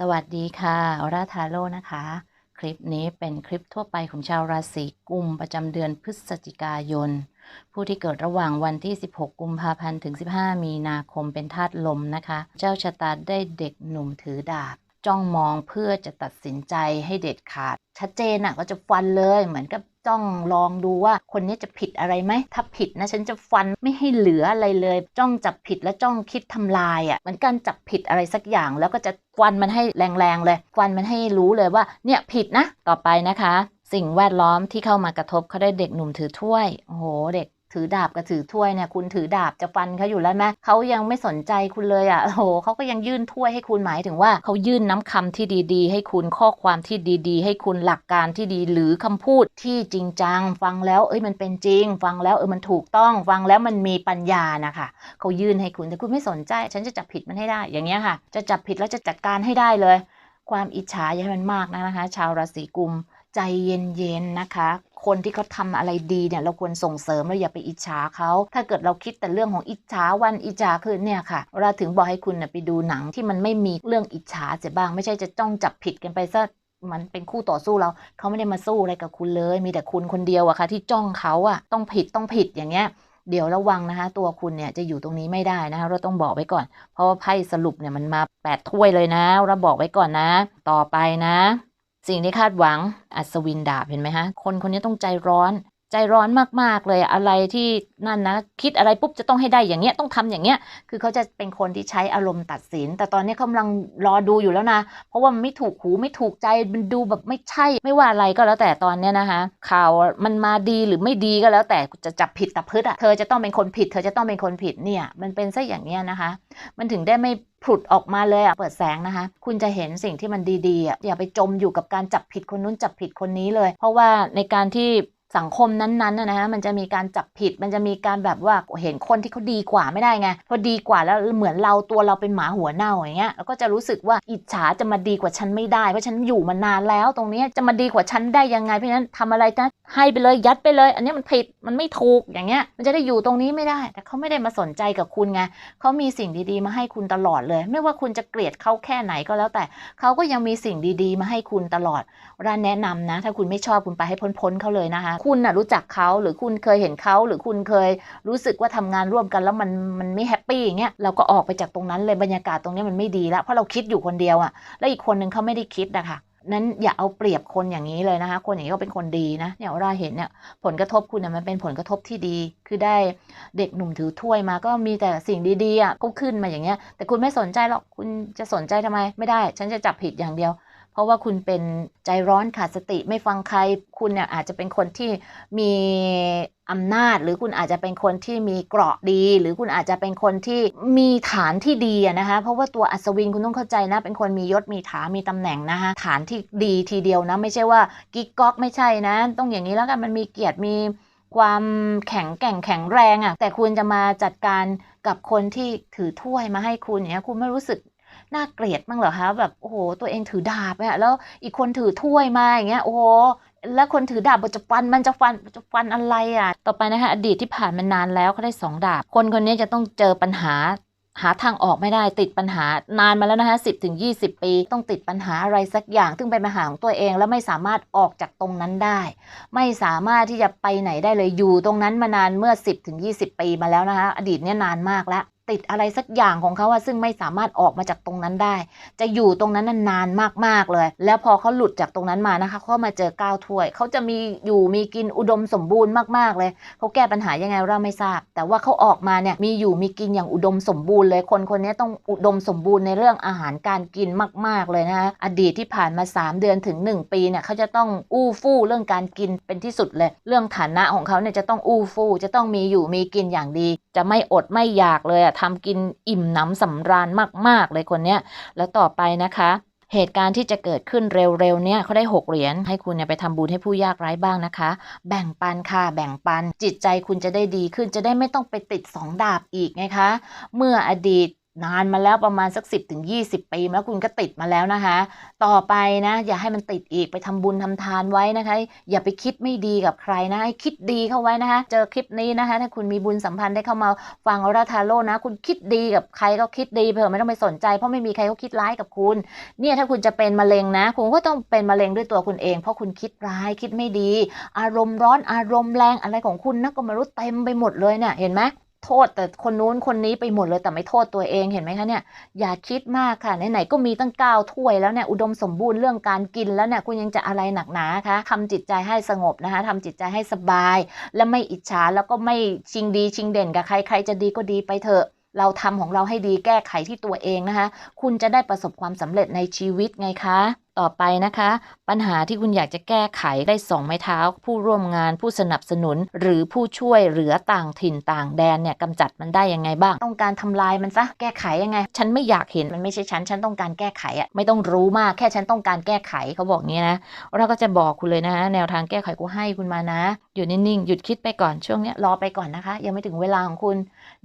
สวัสดีค่ะอราทาโร่นะคะ คลิปนี้เป็นคลิปทั่วไปของชาวราศีกุมประจำเดือนพฤศจิกายน ผู้ที่เกิดระหว่างวันที่ 16 กุมภาพันธ์ถึง 15 มีนาคมเป็นธาตุลมนะคะ เจ้าชะตาได้เด็กหนุ่มถือดาบ จ้องมองเพื่อจะตัดสินใจให้เด็ดขาด ชัดเจนอะก็จะฟันเลยเหมือนกับจ้องลองดูว่าคนนี้จะผิดอะไรไหม ถ้าผิดนะฉันจะฟันไม่ให้เหลืออะไรเลย จ้องจับผิดและจ้องคิดทำลายอะเหมือนการจับผิดอะไรสักอย่าง แล้วก็จะฟันมันให้แรงๆเลยฟันมันให้รู้เลยว่า เนี่ยผิดนะ ต่อไปนะคะ สิ่งแวดล้อมที่เข้ามากระทบเขาได้เด็กหนุ่มถือถ้วย โอ้โห เด็ก ถือดาบกับถือถ้วยเนี่ยคุณถือดาบจะฟันเขาอยู่แล้วไหมเขายังไม่สนใจคุณเลยอะโหเขาก็ยังยื่นถ้วยให้คุณหมายถึงว่าเขายื่นน้ำคำที่ดีๆ ให้คุณข้อความที่ดีๆ ให้คุณหลักการที่ดีหรือคำพูดที่จริงจัง ฟังแล้วเอ้ยมันเป็นจริง ฟังแล้วเออมันถูกต้อง ฟังแล้วมันมีปัญญานะคะเขายื่นให้คุณแต่คุณไม่สนใจ ฉันจะจับผิดมันให้ได้อย่างเงี้ยค่ะ จะจับผิดแล้วจะจัดการให้ได้เลย ความอิจฉาอย่าให้มันมากนะคะ ชาวราศีกุม ใจเย็นๆนะคะ คนที่เขาทำอะไรดีเนี่ยเราควรส่งเสริมเราอย่าไปอิจฉาเขาถ้าเกิดเราคิดแต่เรื่องของอิจฉาวันอิจฉาคือเนี่ยค่ะเราถึงบอกให้คุณนะไปดูหนังที่มันไม่มีเรื่องอิจฉาเสียบ้าง ไม่ใช่จะจ้องจับผิดกันไปซะมันเป็นคู่ต่อสู้เราเขาไม่ได้มาสู้อะไรกับคุณเลย มีแต่คุณคนเดียวอะค่ะ ที่จ้องเขาอะต้องผิดต้องผิดอย่างเงี้ยเดี๋ยวระวังนะคะ ตัวคุณเนี่ยจะอยู่ตรงนี้ไม่ได้นะคะเราต้องบอกไว้ก่อน เพราะว่าไพ่สรุปเนี่ยมันมาแปดถ้วยเลยนะ เราบอกไว้ก่อนนะ ต่อไปนะ สิ่งที่คาดหวังอัศวินดาบเห็นไหมฮะ คนคนนี้ต้องใจร้อน ใจร้อนมากๆเลยอะไรที่นั่นนะคิดอะไรปุ๊บจะต้องให้ได้อย่างเงี้ยต้องทำอย่างเงี้ยคือเขาจะเป็นคนที่ใช้อารมณ์ตัดสิน แต่ตอนนี้เขากำลังรอดูอยู่แล้วนะ เพราะว่ามันไม่ถูกหูไม่ถูกใจมันดูแบบไม่ใช่ ไม่ว่าอะไรก็แล้วแต่ตอนเนี้ยนะคะ ข่าวมันมาดีหรือไม่ดีก็แล้วแต่จะจับผิดตับพืชอะเธอจะต้องเป็นคนผิด เธอจะต้องเป็นคนผิดเนี่ย มันเป็นซะอย่างเนี้ยนะคะ มันถึงได้ไม่ผุดออกมาเลยอะเปิดแสงนะคะ คุณจะเห็นสิ่งที่มันดีๆอะอย่าไปจมอยู่กับการจับผิดคนนู้นจับผิดคนนี้เลย เพราะว่าในการที่ สังคมนั้นๆนะนะมันจะมีการจับผิดมันจะมีการแบบว่าเห็นคนที่เขาดีกว่าไม่ได้ไงพอดีกว่าแล้วเหมือนเราตัวเราเป็นหมาหัวเน่าอย่างเงี้ยแล้วก็จะรู้สึกว่าอิจฉาจะมาดีกว่าฉันไม่ได้เพราะฉันอยู่มานานแล้วตรงนี้จะมาดีกว่าฉันได้ยังไงเพราะฉะนั้นทำอะไรนะให้ไปเลยยัดไปเลย อันนี้มันผิดมันไม่ถูกอย่างเงี้ยมันจะได้อยู่ตรงนี้ไม่ได้ แต่เขาไม่ได้มาสนใจกับคุณไงเขามีสิ่งดีๆ มาให้คุณตลอดเลย ไม่ว่าคุณจะเกลียดเขาแค่ไหนก็แล้วแต่เขาก็ยังมีสิ่งดีๆ มาให้คุณตลอดร้านแนะนำนะ ถ้าคุณไม่ชอบคุณไปให้พ้นๆเขาเลยนะคะคุณน่ะรู้จักเขาหรือคุณเคยเห็นเขาหรือคุณเคยรู้สึกว่าทำงานร่วมกันแล้วมันมันไม่แฮปปี้อย่างเงี้ยเราก็ออกไปจากตรงนั้นเลยบรรยากาศตรงนี้มันไม่ดีแล้วเพราะเราคิดอยู่คนเดียวอะแล้วอีกคนนึงเขาไม่ได้คิดนะคะนั้นอย่าเอาเปรียบคนอย่างนี้เลยนะคะ คนอย่างนี้ก็เป็นคนดีนะเนี่ยเราเห็นเนี่ยผลกระทบคุณเนี่ยมันเป็นผลกระทบที่ดี คือได้เด็กหนุ่มถือถ้วยมาก็มีแต่สิ่งดีๆอะก็ขึ้นมาอย่างเงี้ย แต่คุณไม่สนใจหรอกคุณจะสนใจทำไมไม่ได้ ฉันจะจับผิดอย่างเดียว เพราะว่าคุณเป็นใจร้อนขาดสติไม่ฟังใคร คุณเนี่ยอาจจะเป็นคนที่มีอำนาจ หรือคุณอาจจะเป็นคนที่มีเกราะดี หรือคุณอาจจะเป็นคนที่มีฐานที่ดีนะคะเพราะว่าตัวอัศวินคุณต้องเข้าใจนะ เป็นคนมียศมีฐานมีตำแหน่งนะคะฐานที่ดีทีเดียวนะ ไม่ใช่ว่ากิ๊กก๊อกไม่ใช่นะ ต้องอย่างนี้แล้วกันมันมีเกียรติมีความแข็งแกร่งแข็งแรงอะแต่คุณจะมาจัดการกับคนที่ถือถ้วยมาให้คุณเงี้ยคุณไม่รู้สึก น่าเกลียดบ้งเหรอคะแบบโอ้โหตัวเองถือดาบเนี่ยแล้วอีกคนถือถ้วยมาอย่างเงี้ยโอ้โหแล้วคนถือดาบมันจะฟันมันจะฟันจะฟันอะไรอะ ต่อไปนะคะอดีตที่ผ่านมานานแล้วเขาได้สองดาบ คนคนนี้จะต้องเจอปัญหาหาทางออกไม่ได้ติดปัญหานานมาแล้วนะคะสิบถึงยีปี ต้องติดปัญหาอะไรสักอย่าง ซึ่งเป็นปัญหาของตัวเองแล้วไม่สามารถออกจากตรงนั้นได้ ไม่สามารถที่จะไปไหนได้เลยอยู่ตรงนั้นมานานเมื่อ 10ถึง20ปีมาแล้วนะคะอดีตเนี่ยนานมากแล้ว ติดอะไรสักอย่างของเขาอะซึ่งไม่สามารถออกมาจากตรงนั้นได้ จะอยู่ตรงนั้นนานมากๆเลย แล้วพอเขาหลุดจากตรงนั้นมานะคะเขามาเจอก้าวถ้วย เขาจะมีอยู่มีกินอุดมสมบูรณ์มากๆเลยเขาแก้ปัญหายังไงเราไม่ทราบ แต่ว่าเขาออกมาเนี่ยมีอยู่มีกินอย่างอุดมสมบูรณ์เลย คนคนนี้ต้องอุดมสมบูรณ์ในเรื่องอาหารการกินมาก ๆเลยนะคะอดีตที่ผ่านมา 3 เดือนถึง 1 ปีเนี่ยเขาจะต้องอู้ฟู่เรื่องการกินเป็นที่สุดเลย เรื่องฐานะของเขาเนี่ยจะต้องอู้ฟู่จะต้องมีอยู่มีกินอย่างดี จะไม่อดไม่อยากเลยอะทำกินอิ่มหนำสำราญมาก ๆ เลยคนเนี้ย แล้วต่อไปนะคะเหตุการณ์ที่จะเกิดขึ้นเร็วๆเนี่ยเขาได้ 6 เหรียญให้คุณเนี่ยไปทำบุญให้ผู้ยากไร้บ้างนะคะ แบ่งปันค่ะ แบ่งปันจิตใจคุณจะได้ดีขึ้นจะได้ไม่ต้องไปติดสองดาบอีกไงคะ เมื่ออดีต นานมาแล้วประมาณสัก 10ถึง20 ปีแล้วคุณก็ติดมาแล้วนะคะ ต่อไปนะ อย่าให้มันติดอีกไปทำบุญทำทานไว้นะคะ อย่าไปคิดไม่ดีกับใครนะให้คิดดีเข้าไว้นะคะ เจอคลิปนี้นะคะ ถ้าคุณมีบุญสัมพันธ์ได้เข้ามาฟังออราทาโร่นะ คุณคิดดีกับใครก็คิดดีเผื่อไม่ต้องไปสนใจ เพราะไม่มีใครเขาคิดร้ายกับคุณ เนี่ยถ้าคุณจะเป็นมะเร็งนะ คุณก็ต้องเป็นมะเร็งด้วยตัวคุณเอง เพราะคุณคิดร้ายคิดไม่ดี อารมณ์ร้อนอารมณ์แรงอะไรของคุณนะก็ไม่รู้เต็มไปหมดเลยเนี่ยเห็นไหม โทษแต่คนนู้นคนนี้ไปหมดเลยแต่ไม่โทษตัวเองเห็นไหมคะเนี่ยอย่าคิดมากค่ะไหนๆก็มีตั้งเก้าถ้วยแล้วเนี่ยอุดมสมบูรณ์เรื่องการกินแล้วเนี่ยคุณยังจะอะไรหนักหนาคะทำจิตใจให้สงบนะคะทำจิตใจให้สบาย และไม่อิจฉาแล้วก็ไม่ชิงดีชิงเด่นกับใครใครจะดีก็ดีไปเถอะเราทำของเราให้ดีแก้ไขที่ตัวเองนะคะ คุณจะได้ประสบความสำเร็จในชีวิตไงคะ ต่อไปนะคะ ปัญหาที่คุณอยากจะแก้ไขได้สองไม้เท้า ผู้ร่วมงานผู้สนับสนุน หรือผู้ช่วยเหลือต่างถิ่นต่างแดนเนี่ยกำจัดมันได้ยังไงบ้าง ต้องการทำลายมันซะแก้ไขยังไง ฉันไม่อยากเห็นมันไม่ใช่ฉัน ฉันต้องการแก้ไขอะไม่ต้องรู้มากแค่ฉันต้องการแก้ไขเขาบอกงี้นะเราก็จะบอกคุณเลยนะแนวทางแก้ไขกูให้คุณมานะ อยู่นิ่งๆหยุดคิดไปก่อนช่วงนี้รอไปก่อนนะคะ ยังไม่ถึงเวลาของคุณ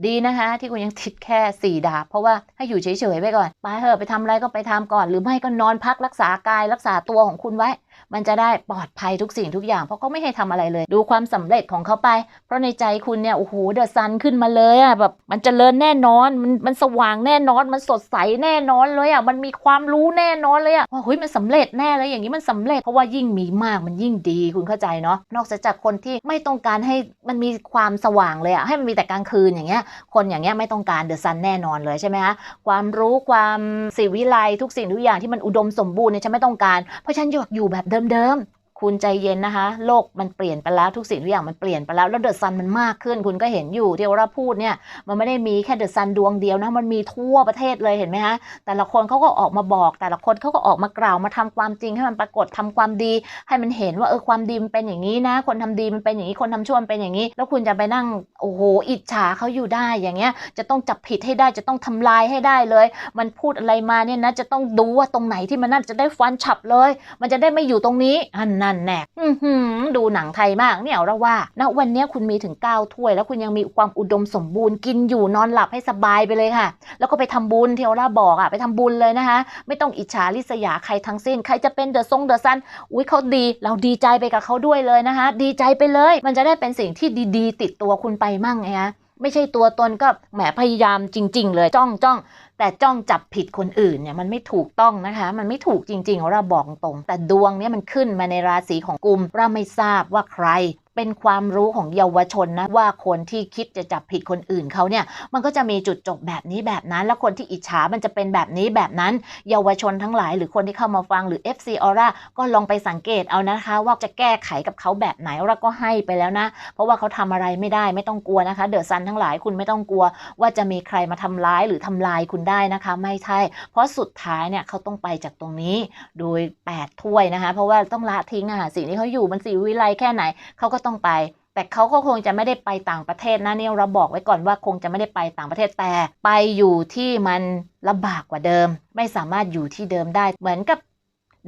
ดีนะคะ ที่คุณยังติดแค่สี่ดาบเพราะว่าให้อยู่เฉยๆไปก่อนไปเถอะไปทำอะไรก็ไปทำก่อน หรือไม่ก็นอนพักรักษากายรักษาตัวของคุณไว้มันจะได้ปลอดภัยทุกสิ่งทุกอย่าง เพราะเขาไม่ให้ทำอะไรเลย ดูความสำเร็จของเขาไป เพราะในใจคุณเนี่ย โอ้โห เดอะซันขึ้นมาเลยอะแบบมันเจริญแน่นอน มันมันสว่างแน่นอน มันสดใสแน่นอนเลยอะมันมีความรู้แน่นอนเลยอะว่าเฮ้ยมันสำเร็จแน่เลยอย่างนี้มันสำเร็จ เพราะว่ายิ่งมีมากมันยิ่งดีคุณเข้าใจเนาะ นอกจากคนที่ไม่ต้องการให้มันมีความสว่างเลยอะให้มันมีแต่กลางคืนอย่างเงี้ย คนอย่างเงี้ยไม่ต้องการเดอะซันแน่นอนเลยใช่ไหมคะความรู้ความสิวิไลทุกสิ่งทุกอย่างที่มันอุดมสมบูรณ์เนี่ยฉันไม่ต้องการ เพราะฉันอยากอยู่แบบแบบเดิม คุณใจเย็นนะคะ โลกมันเปลี่ยนไปแล้วทุกสิ่งทุกอย่างมันเปลี่ยนไปแล้วแล้วเดอะซันมันมากขึ้น คุณก็เห็นอยู่ที่เราพูดเนี่ยมันไม่ได้มีแค่เดอะซันดวงเดียวนะมันมีทั่วประเทศเลยเห็นไหมคะแต่ละคนเขาก็ออกมาบอก แต่ละคนเขาก็ออกมากล่าวมาทำความจริงให้มันปรากฏทำความดี ให้มันเห็นว่าเออความดีมันเป็นอย่างนี้นะ คนทำดีมันเป็นอย่างนี้คนทำชั่วมันเป็นอย่างนี้ แล้วคุณจะไปนั่งโอ้โหอิจฉาเขาอยู่ได้อย่างเงี้ย จะต้องจับผิดให้ได้จะต้องทำลายให้ได้เลย มันพูดอะไรมาเนี่ยนะจะต้องดูว่าตรงไหนที่มันน่าจะได้ฟันฉับเลย มันจะได้ไม่อยู่ตรงนี้อันนั่นแน่อื้อหือดูหนังไทยมากเนี่ยเราว่าณวันนี้คุณมีถึง 9 ถ้วย แล้วคุณยังมีความอุดมสมบูรณ์กินอยู่นอนหลับให้สบายไปเลยค่ะ แล้วก็ไปทำบุญที่เราบอกอะไปทำบุญเลยนะคะ ไม่ต้องอิจฉาริษยาใครทั้งสิ้น ใครจะเป็นเดอะซงเดอะซันอุ้ยเขาดี เราดีใจไปกับเขาด้วยเลยนะคะ ดีใจไปเลย มันจะได้เป็นสิ่งที่ดีๆ ติดตัวคุณไปมั่งไงฮะ ไม่ใช่ตัวตนก็แหมพยายามจริง ๆ เลยจ้องจ้องแต่จ้องจับผิดคนอื่นเนี่ยมันไม่ถูกต้องนะคะ มันไม่ถูกจริงๆเราบอกตรง แต่ดวงเนี่ยมันขึ้นมาในราศีของกุมเราไม่ทราบว่าใคร เป็นความรู้ของเยาวชนนะว่าคนที่คิดจะจับผิดคนอื่นเขาเนี่ยมันก็จะมีจุดจบแบบนี้แบบนั้น แล้วคนที่อิจฉามันจะเป็นแบบนี้แบบนั้น เยาวชนทั้งหลาย หรือคนที่เข้ามาฟังหรือ FC Aura ก็ลองไปสังเกตเอานะคะ ว่าจะแก้ไขกับเขาแบบไหนเราก็ให้ไปแล้วนะ เพราะว่าเขาทำอะไรไม่ได้ไม่ต้องกลัวนะคะ เดอะซันทั้งหลายคุณไม่ต้องกลัว ว่าจะมีใครมาทำร้ายหรือทำลายคุณได้นะคะ ไม่ใช่เพราะสุดท้ายเนี่ยเขาต้องไปจากตรงนี้โดย 8 ถ้วยนะคะ เพราะว่าต้องละทิ้งอะสิ่งที่เขาอยู่มันสีวิไลแค่ไหนเขาก็ต้องไป แต่เขาก็คงจะไม่ได้ไปต่างประเทศนะเนี่ยเราบอกไว้ก่อนว่าคงจะไม่ได้ไปต่างประเทศแต่ไปอยู่ที่มันลำบากกว่าเดิม ไม่สามารถอยู่ที่เดิมได้เหมือนกับ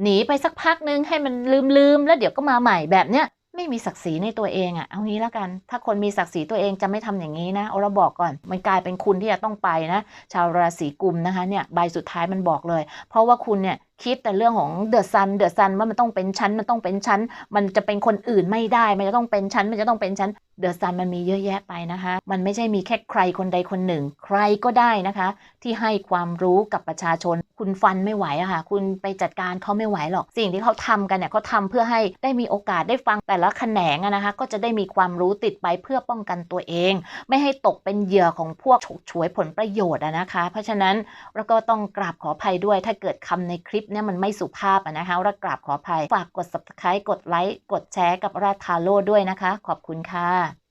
หนีไปสักพักนึงให้มันลืมลืมๆแล้วเดี๋ยวก็มาใหม่แบบเนี้ยไม่มีศักดิ์ศรีในตัวเองอะเอางี้แล้วกัน ถ้าคนมีศักดิ์ศรีตัวเองจะไม่ทำอย่างนี้นะเอาเราบอกก่อน มันกลายเป็นคุณที่จะต้องไปนะ ชาวราศีกุมนะคะเนี่ย ใบสุดท้ายมันบอกเลย เพราะว่าคุณเนี่ยคิดแต่เรื่องของเดอะซันเดอะซันว่ามันต้องเป็นชั้นมันต้องเป็นชั้น มันจะเป็นคนอื่นไม่ได้ มันจะต้องเป็นชั้น มันจะต้องเป็นชั้นเดอะซันมันมีเยอะแยะไปนะคะ มันไม่ใช่มีแค่ใครคนใดคนหนึ่ง ใครก็ได้นะคะ ที่ให้ความรู้กับประชาชน คุณฟันไม่ไหวอะค่ะ คุณไปจัดการเขาไม่ไหวหรอก สิ่งที่เขาทำกันเนี่ยเขาทำเพื่อให้ได้มีโอกาสได้ฟังแต่ละแขนงอะนะคะ ก็จะได้มีความรู้ติดไปเพื่อป้องกันตัวเอง ไม่ให้ตกเป็นเหยื่อของพวกฉกฉวยผลประโยชน์นะคะ เพราะฉะนั้นเราก็ต้องกราบขออภัยด้วยถ้าเกิดคำในคลิปเนี่ยมันไม่สุภาพอะนะคะเรากราบขออภัย ฝากกด subscribe กดไลค์ กดแชร์กับราทาโร่ด้วยนะคะ ขอบคุณค่ะ